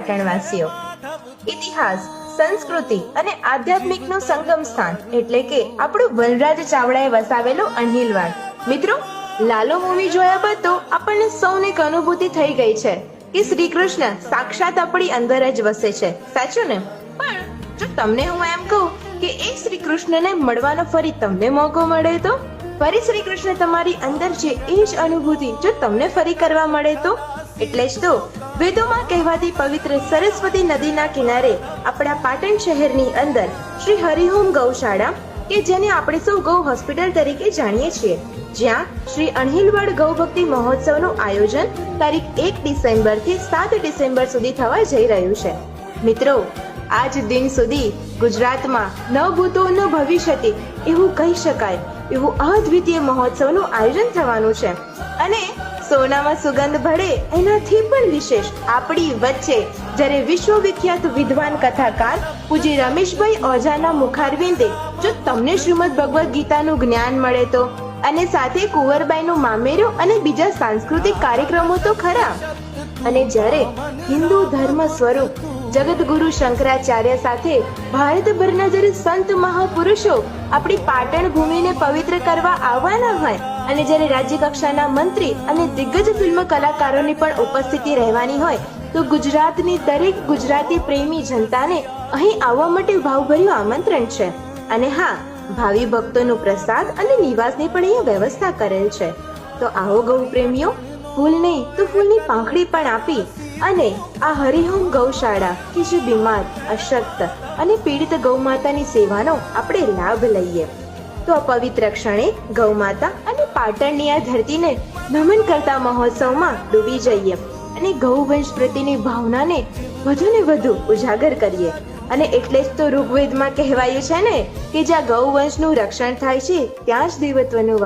પાટણવાસીઓ ઇતિહાસ, સંસ્કૃતિ અને આધ્યાત્મિકનું સંગમ સ્થાન એટલે કે આપણું વનરાજ ચાવડાએ વસાવેલું અણહિલવાડ મિત્રો, લાલો મૂવી જોયા બાદ તો આપણને સૌને અનુભૂતિ થઈ ગઈ છે કે શ્રી કૃષ્ણ સાક્ષાત આપણી અંદર જ વસે છે. સાચું ને? પણ જો તમને હું એમ કહું કે એ શ્રી કૃષ્ણને મળવાનો ફરી તમને મોકો મળે તો? ફરી શ્રી કૃષ્ણ તમારી અંદર છે એ જ અનુભૂતિ જો તમને ફરી કરવા મળે તો? એટલે જ તો વેદોમાં કહેવાતી પવિત્ર સરસ્વતી નદીના કિનારે આપણા પાટણ શહેરની અંદર શ્રી હરિહોમ ગૌશાળા કે જેને આપણે સૌ ગૌ હોસ્પિટલ તરીકે જાણીએ છીએ. જ્યાં શ્રી અણહિલવાડ ગૌભક્તિ મહોત્સવનું આયોજન તારીખ એક ડિસેમ્બરથી સાત ડિસેમ્બર સુધી થવા જઈ રહ્યું છે. મિત્રો, આજ દિન સુધી ગુજરાતમાં નવભૂતોનું ભવિષ્યથી એવું કહી શકાય. એવું અદ્વિતીય મહોત્સવનું આયોજન થવાનું છે. અને સોનામાં સુગંધ ભળે, એનાથી પણ વિશેષ આપણી વચ્ચે. જ્યારે વિશ્વ વિખ્યાત વિદ્વાન કથાકાર પૂજ્ય રમેશભાઈ ઓઝાના મુખારવિંદે, જો તમને શ્રીમદ ભગવદ્ ગીતાનું જ્ઞાન મળે તો? અને સાથે કુંવરબાઈનું મામેરું અને બીજા સાંસ્કૃતિક કાર્યક્રમો તો ખરા? અને જ્યારે હિન્દુ ધર્મ સ્વરૂપ જગતગુરુ શંકરાચાર્ય સાથે ભારતભરના જ્યારે સંત મહાપુરુષો આપણી પાટણ ભૂમિને પવિત્ર કરવા આવવાના હોય અને જ્યારે રાજ્ય કક્ષાના મંત્રી અને દિગ્ગજ ફિલ્મ કલાકારોની પણ ઉપસ્થિતિ રહેવાની હોય, તો ગુજરાતની દરેક ગુજરાતી પ્રેમી જનતાને અહીં આવવા માટે ભાવભર્યું આમંત્રણ છે. અને હા, ભાવિ ભક્તોનો પ્રસાદ અને નિવાસની પણ અહીંયા વ્યવસ્થા કરેલ છે. તો આવો ગૌ પ્રેમીઓ ફૂલ નહીં તો ફૂલની પાંખડી પણ આપી અને આ હરિહોમ ગૌશાળા કે જે બીમાર, અશક્ત અને પીડિત ગૌમાતાની સેવાનો આપણે લાભ લઈએ. તો આ પવિત્ર ક્ષણે ગૌમાતા અને પાટણની આ ધરતીને નમન કરતા મહોત્સવમાં ડૂબી જઈએ અને ગૌવંશ પ્રત્યેની ભાવનાને વધુ ને વધુ ઉજાગર કરીએ. અને એટલે જ તો ઋગ્વેદમાં કહેવાયું છે ને કે જ્યાં ગૌવંશનું રક્ષણ થાય છે, ત્યાં જ દેવત્વનું